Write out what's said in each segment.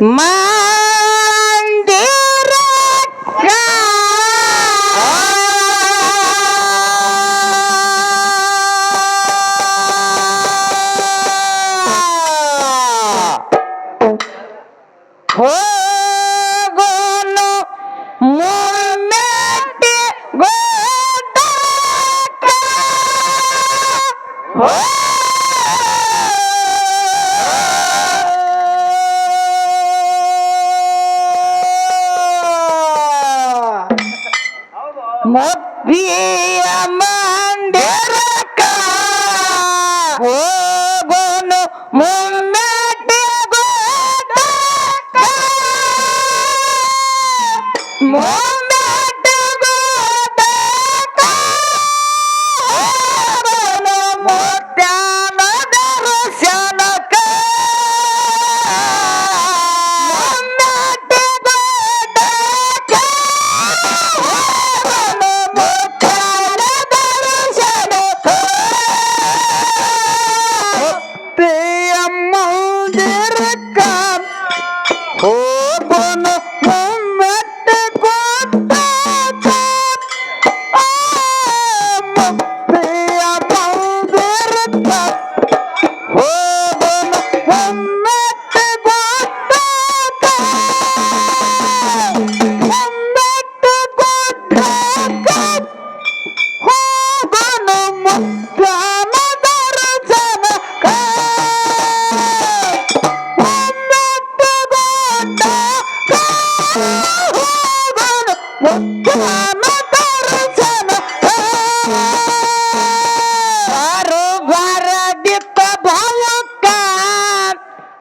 妈。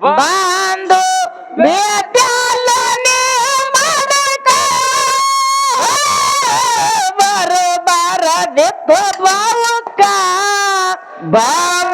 ಬಂದು ಮಾಡಕ. ಬರು ಬರದಿತ್ತ ಬಾವುಕ ಬಂದು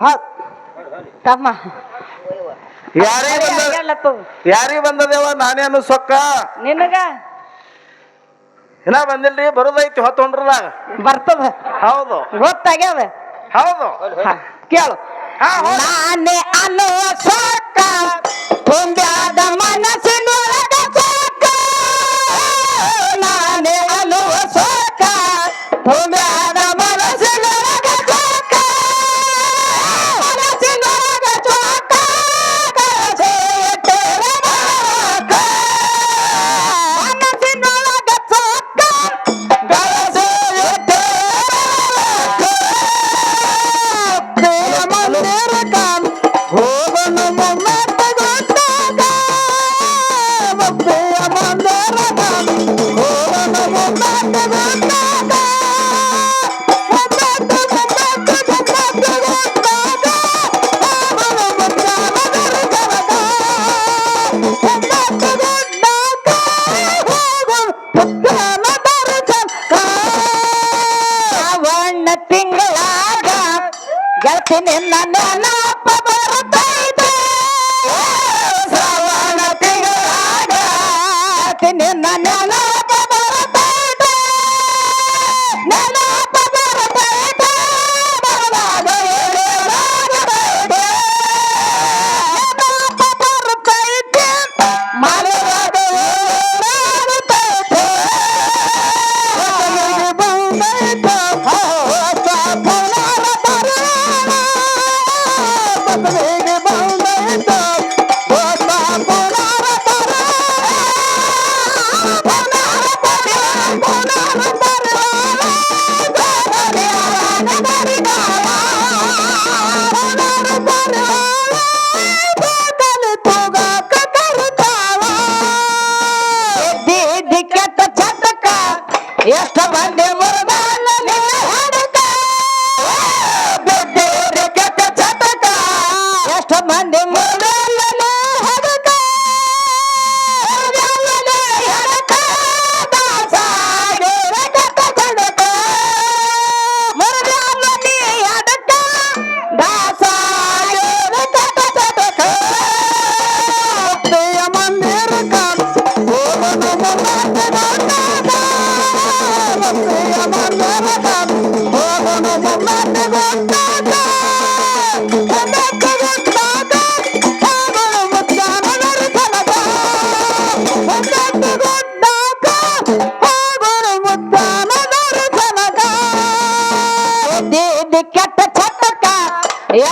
ಯಾರಿ ತಮ್ಮ. ಬಂದದೇವ? ನಾನೇನು ಸೊಕ್ಕ. ನಿನಗ? ಏನ ಬಂದಿಲ್ರಿ ಬರೋದೈತಿ ಹೊತ್ತೊಂಡ್ರಲ್ಲ. ಬರ್ತದ. ಹೌದು. ಗೊತ್ತಾಗ್ಯದ? ಹೌದು. ಕೇಳು. ನಾನೇ ಅನ್ನೋ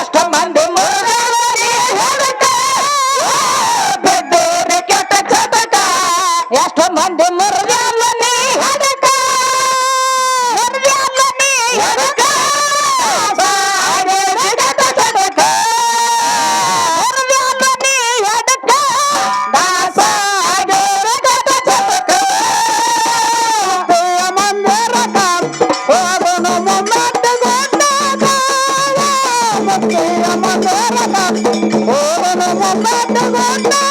Esto Thank you.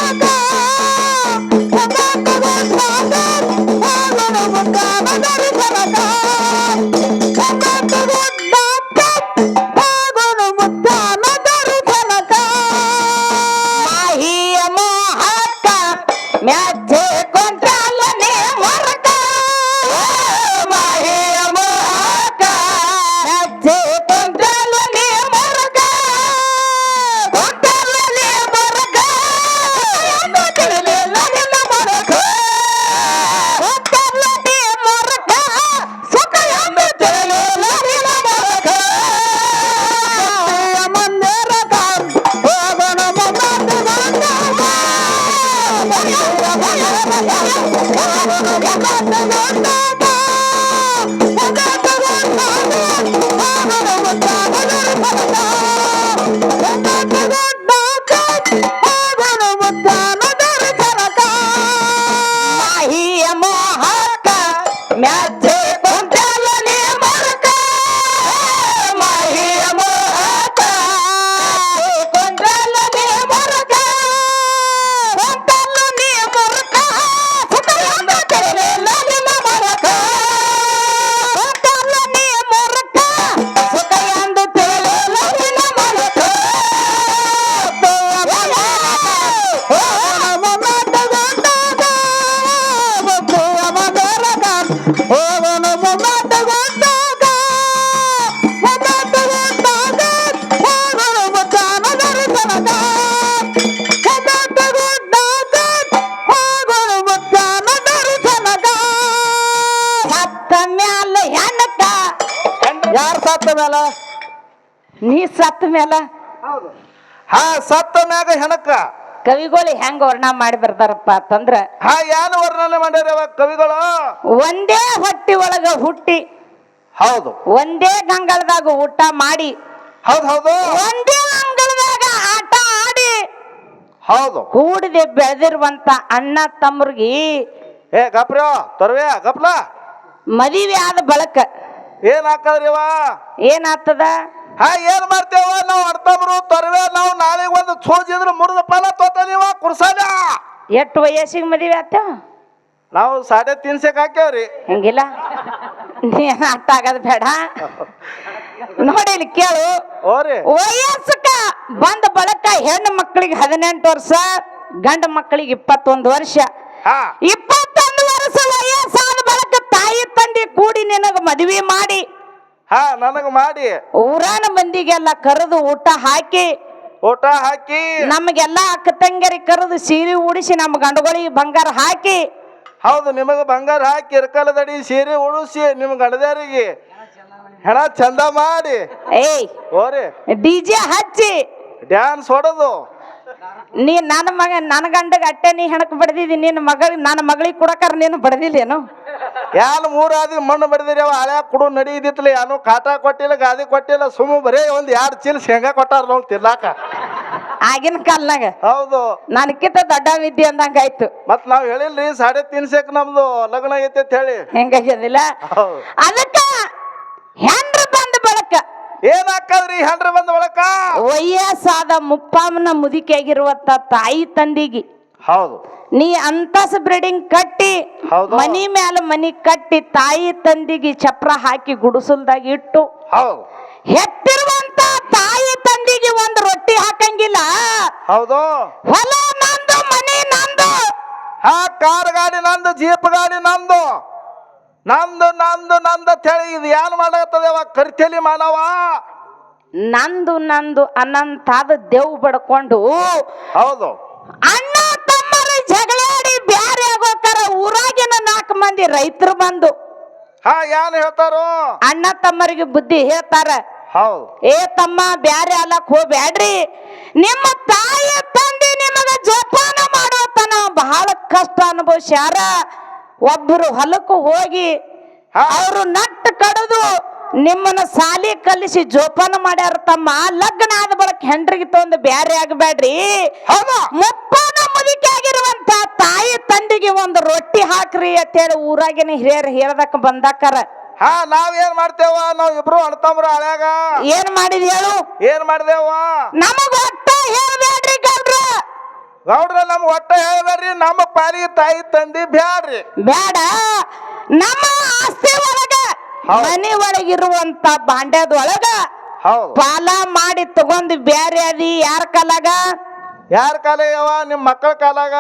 ಮೇಲೆ? ಹಾ ಸತ್ತ ಮ್ಯಾಗ ಹೆಣಕ ಕವಿಗಳು ಹೆಂಗ ವರ್ಣ ಮಾಡಿ ಬರ್ತಾರಪ್ಪ ಅಂತಂದ್ರ ಹಾ ಏನು ವರ್ಣನೆ ಮಾಡ್ಯಾರ ಕವಿಗಳು? ಒಂದೇ ಹೊಟ್ಟಿ ಒಳಗ ಹುಟ್ಟಿ. ಹೌದು. ಒಂದೇ ಗಂಗಳದಾಗ ಊಟ ಮಾಡಿ. ಹೌದು ಹೌದು. ಒಂದೇ ಅಂಗಳದಾಗ ಆಟ ಆಡಿ. ಹೌದು. ಕೂಡಿದೆ ಬೆಳೆದಿರುವಂತ ಅಣ್ಣ ತಮ್ಮರ್ಗಿ ಏ ಗಪ್ರೋ ತರ್ವೇ ಗಪ್ಲ. ಮದುವೆ ಆದ ಬಳಕ. ಏನ್ ಹಾಕದ್ರಿ ಇವ ಏನಾಗ್ತದ ಹಾ ಏನ್ ಮಾಡ್ತೇವ? ನಾವು ಅಡ್ತಬ್ರು ತೊರವೆ ನಾವು ನಾಳೆ ಒಂದು ಸೋಜಿದ್ರ ಮುರಿದ ಫಲ ತೋತ ನೀವ ಕುರ್ಸಾಲ ಎಷ್ಟು ವಯಸ್ಸಿಗೆ ಮದುವೆ ಆತ? ನಾವು ಸಾಡೆ ತಿನ್ಸಕ್ ಹಾಕ್ಯಾವ್ರಿ. ಹಂಗಿಲ್ಲ. ನೀನ್ ಅರ್ಥ ಆಗದ್ ಬೇಡ. ನೋಡಿ ಇಲ್ಲಿ ಕೇಳು. ಓರಿ ವಯಸ್ಸಕ್ಕ ಬಂದ ಬಳಕ ಹೆಣ್ಣು ಮಕ್ಕಳಿಗೆ ಹದಿನೆಂಟು ವರ್ಷ ಗಂಡ ಮಕ್ಕಳಿಗೆ ಇಪ್ಪತ್ತೊಂದು ವರ್ಷ. ಹಾ. ಇಪ್ಪತ್ತೊಂದು ವರ್ಷ ವಯಸ್ಸಾದ ಬಳಕ ತಾಯಿ ತಂದೆ ಕೂಡಿ ನಿನಗ ಮದುವೆ ಮಾಡಿ. ಹಾ ನನಗ ಮಾಡಿ. ಊರಾನ ಮಂದಿಗೆಲ್ಲ ಕರೆದು ಊಟ ಹಾಕಿ ಊಟ ಹಾಕಿ. ನಮಗೆಲ್ಲ ಅಕ್ಕ ತಂಗರಿ ಕರೆದು ಸೀರೆ ಉಡಿಸಿ ನಮ್ಮ ಗಂಡಗಳಿಗೆ ಬಂಗಾರ ಹಾಕಿ. ಹೌದು ನಿಮಗ ಬಂಗಾರ ಹಾಕಿ ಇರ್ಕಲದಡಿ ಸೀರೆ ಉಡಿಸಿ ನಿಮ್ ಗಂಡದಾರಿಗೆ ಹೆಣ ಚಂದ ಮಾಡಿ. ಏಯ್ ಓರಿ ಡಿಜೆ ಹಚ್ಚಿ. ಡ್ಯಾನ್ಸ್ ಹೊಡೋದು. ನೀ ನನ್ನ ಮಗ ನನ್ನ ಗಂಡಗ ಅಟ್ಟೆ ನೀ ಹೆಣಕ್ ಬಡ್ದಿದಿ ನಿನ್ನ ಮಗಳ ನನ್ನ ಮಗಳಿಗೆ ಕೊಡಕಾರ ನೀನು ಬಡ್ದಿಲ್ಲೇನು? ಯಾನ್ ಮೂರಾದಿ ಮಣ್ಣು ಬಡಿದಿರಿ ಅವ ಹಳೆ ಕುಡು ನಡೀದಿತ್ಲಿ ಯಾನು ಕಾಟ ಕೊಟ್ಟಿಲ್ಲ ಗಾದಿ ಕೊಟ್ಟಿಲ್ಲ ಸುಮ್ಮ ಬರೇ ಒಂದ್ ಎರಡು ಚೀಲ ಶೇಂಗಾ ಕೊಟ್ಟಾರ ನಾವು ತಿರ್ಲಾಕ ಆಗಿನ ಕಾಲ್ನಾಗ. ಹೌದು. ನನಕಿಂತ ದೊಡ್ಡ ವಿದ್ಯೆ ಅಂದಂಗ ಆಯ್ತು. ಮತ್ ನಾವ್ ಹೇಳಿಲ್ರಿ ಸಾಡೆ ತಿನ್ಸಕ್ ನಮ್ದು ಲಗ್ನ ಐತಿ ಅಂತ ಹೇಳಿ. ಹೆಂಗಾಗ್ಯದಿಲ್ಲ? ಹೌದು. ಅದಕ್ಕ ಹೆಂಡ್ರ ಬಂದ ಬಳಕ. ಏನ್ ಹಾಕದ್ರಿ ಹೆಂಡ್ರ ಬಂದ ಬಳಕ? ವಯಸ್ಸಾದ ಮುಪ್ಪಾಮನ ಮುದುಕಿಯಾಗಿರುವಂತ ತಾಯಿ ತಂದಿಗೆ. ಹೌದು. ನೀ ಅಂತಸ್ ಬ್ರೀಡಿಂಗ್ ಕಟ್ಟಿ ಹೌದು. ಮನಿ ಮ್ಯಾಲ ಮನಿ ಕಟ್ಟಿ ತಾಯಿ ತಂದಿಗೆ ಚಪ್ರ ಹಾಕಿ ಗುಡಿಸಲ್ದಾಗ ಇಟ್ಟು ಹೌದು. ಹೆತ್ತಿರುವಂತ ತಾಯಿ ತಂದಿಗೆ ಒಂದು ರೊಟ್ಟಿ ಹಾಕಂಗಿಲ್ಲ. ಹೌದು. ಹೊಲ ನಂದು ಮನಿ ನಂದು. ಹಾ ಕಾರ್ ಗಾಡಿ ನಂದು ಜೀಪ್ ಗಾಡಿ ನಂದು. ನಂದು ನಂದು ನಂದು ಅಂತ ಹೇಳಿ ಇದು ಏನ್ ಮಾಡತ್ತದ ಕರಿತಲಿ ಮಾನವ ನಂದು ನಂದು ಅನಂತಾದ ದೇವ್ ಬಡ್ಕೊಂಡು ಹೌದು. ಅಣ್ಣ ತಮ್ಮರ ಜಗಳಾಡಿ ಬ್ಯಾರೆ ಆಗೋಕಾರ ಊರಾಗಿನ ನಾಲ್ಕು ಮಂದಿ ರೈತರು ಬಂದು ಹಾ ಯಾರು ಹೇಳ್ತಾರೋ? ಅಣ್ಣ ತಮ್ಮರಿಗೆ ಬುದ್ಧಿ ಹೇಳ್ತಾರ. ಹೌದು. ಏ ತಮ್ಮ ಬ್ಯಾರೆ ಅಲ್ಲಕ್ ಹೋಗ್ಬ್ಯಾಡ್ರಿ. ನಿಮ್ಮ ತಾಯಿ ತಂದೆ ನಿಮಗ ಜೋಪಾನ ಮಾಡೋತನ ಬಹಳ ಕಷ್ಟ ಅನುಭವಿಸ್ಯಾರ. ಒಬ್ಬರು ಹೊಲಕ್ಕೂ ಹೋಗಿ ಅವರು ನಟ್ಟು ಕಡಿದು ನಿಮ್ಮನ್ನ ಸಾಲಿ ಕಲಿಸಿ ಜೋಪಾನ ಮಾಡ್ಯಾರ ತಮ್ಮ. ಲಗ್ನ ಆದ ಬಳಕ ಹೆಂಡ್ರಿಗೆ ತೊಂದು ಬ್ಯಾರೆ ಆಗಬೇಡ್ರಿ ಹೌದು? ಮುಪ್ಪನ ಮುದುಕಿ ಆಗಿರುವಂತ ತಾಯಿ ತಂದಿಗೆ ಒಂದು ರೊಟ್ಟಿ ಹಾಕ್ರಿ ಅಂತ ಹೇಳಿ ಊರಾಗಿನ ಹಿರಿಯರು ಹೇಳದಕ್ಕೆ ಬಂದಾಕರ. ಹಾ ನಾವ್ ಏನ್ ಮಾಡ್ತೇವ ನಾವ್ ಇಬ್ರು ಅಣ್ತಮ್ರ ಹಳ್ಯಾಗ ಏನ್ ಮಾಡಿದ್ ಹೇಳು? ಏನ್ ಮಾಡ್ದೇವ ನಮಗ ಒಟ್ಟ ಹೇಳ್ಬೇಡ್ರಿ ಗೌಡ್ರ. ಗೌಡ್ರ ನಮ್ಗ ಒಟ್ಟ ಹೇಳ್ಬೇಡ್ರಿ. ನಮ್ಮ ಪಾಲಿಗೆ ತಾಯಿ ತಂದಿ ಬ್ಯಾಡ್ರಿ. ಬೇಡ ನಮ್ಮ ಆಸ್ತಿ ಒಳಗ ಹೌದ್. ಮನೆ ಒಳಗಿರುವಂತ ಬಾಂಡ್ಯದ ಒಳಗ ಹೌದು. ಪಾಲ ಮಾಡಿ ತಗೊಂಡ್ ಬ್ಯಾರೆ ಅದಿ ಯಾರ ಕಾಲಾಗ ಯಾರ ಕಾಲ ಯಾವ ನಿಮ್ ಮಕ್ಕಳ ಕಾಲಾಗ?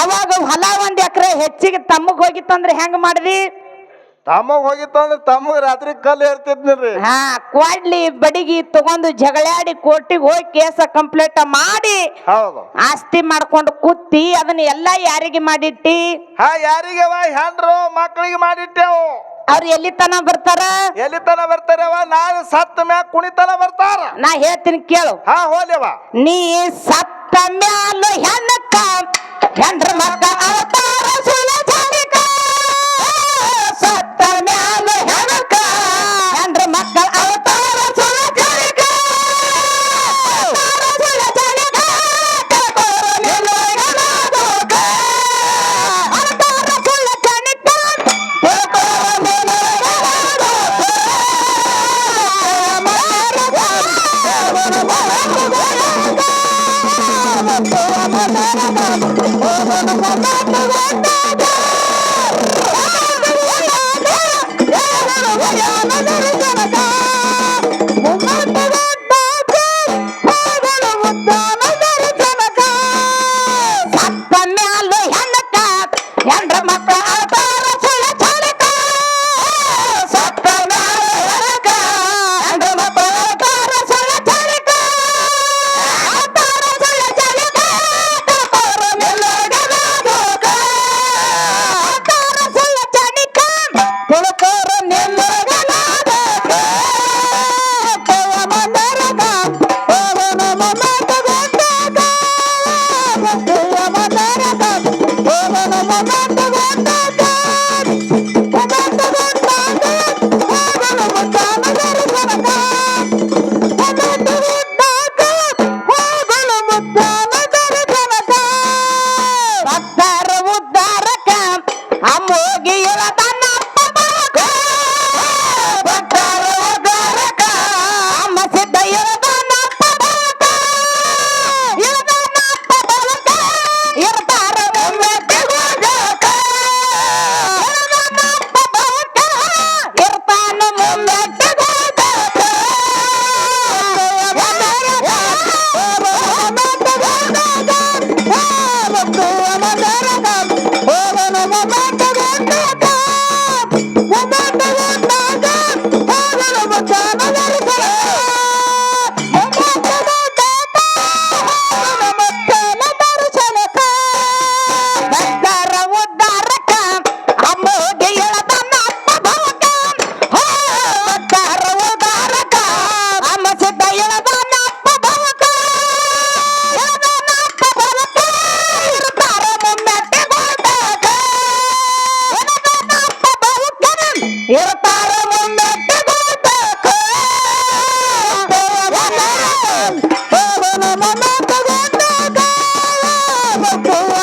ಅವಾಗ ಹೊಲ ಒಂದ್ ಎಕರೆ ಹೆಚ್ಚಿಗೆ ತಮ್ಮಗ್ ಹೋಗಿತ್ತಂದ್ರೆ ಹೆಂಗ್ ಮಾಡ್ರಿ ತಮ್ಮಗ್ ಹೋಗಿತ್ತು ಅಂದ್ರೆ ತಮ್ಮಗ್ ರಾತ್ರಿ ಕಲ್ಲು ಇರ್ತಿದ್ನಿಲ್ರಿ ಹಾ ಕ್ವಾಡ್ಲಿ ಬಡಿಗಿ ತಗೊಂಡು ಜಗಳಾಡಿ ಕೋರ್ಟಿಗೆ ಹೋಗಿ ಕೇಸ ಕಂಪ್ಲೇಂಟ್ ಮಾಡಿ ಹೌದು. ಆಸ್ತಿ ಮಾಡ್ಕೊಂಡು ಕುತ್ತಿ ಅದನ್ನ ಎಲ್ಲ ಯಾರಿಗೆ ಮಾಡಿಟ್ಟಿ? ಹಾ ಅವ? ಹೆಂಡ್ರು ಮಕ್ಕಳಿಗೆ ಮಾಡಿಟ್ಟೆವು ಅವ್ರು ಎಲ್ಲಿ ತನ ಬರ್ತಾರ? ಎಲ್ಲಿ ತನ ಬರ್ತಾರವ ನಾಳೆ ಸತ್ತ ಮ್ಯಾಗ ಕುಣಿತನ ಬರ್ತಾರ. ನಾ ಹೇಳ್ತೀನಿ ಕೇಳು. ಹಾ ಹೋಲ್ಯವ ನೀ ಸತ್ತ ಮ್ಯಾಲ ಹೆಣ್ಣಕ್ಕ ಹೆಂಡ್ರ ಮಕ್ಕ ಅವತಾರ I'm at my.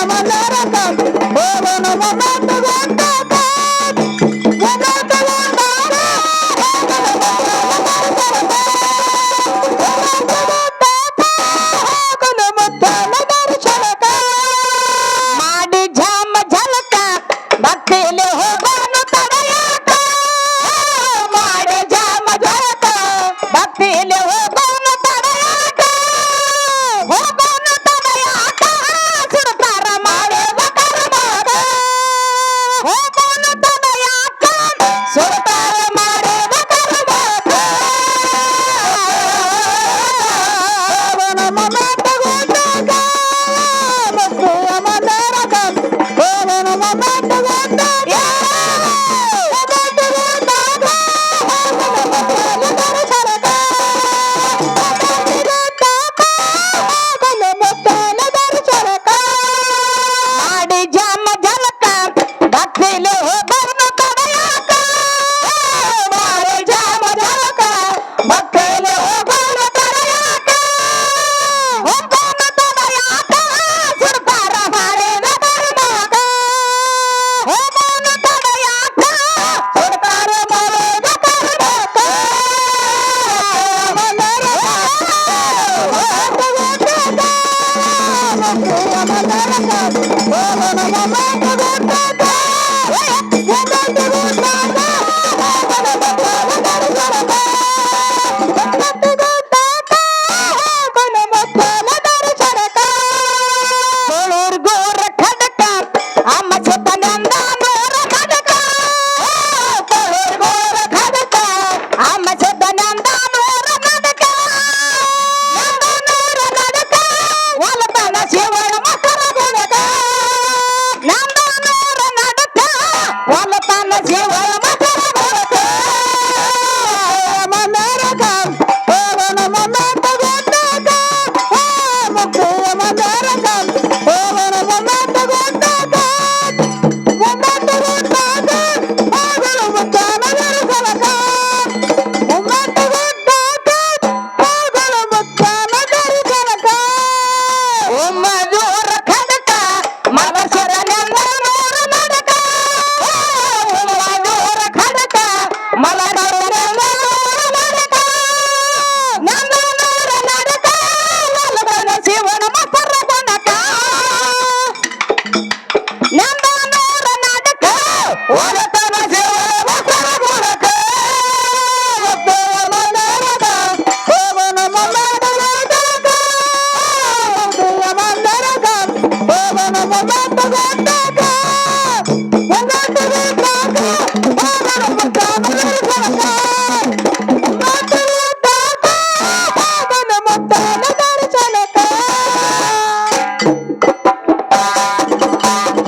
I'm a la mama.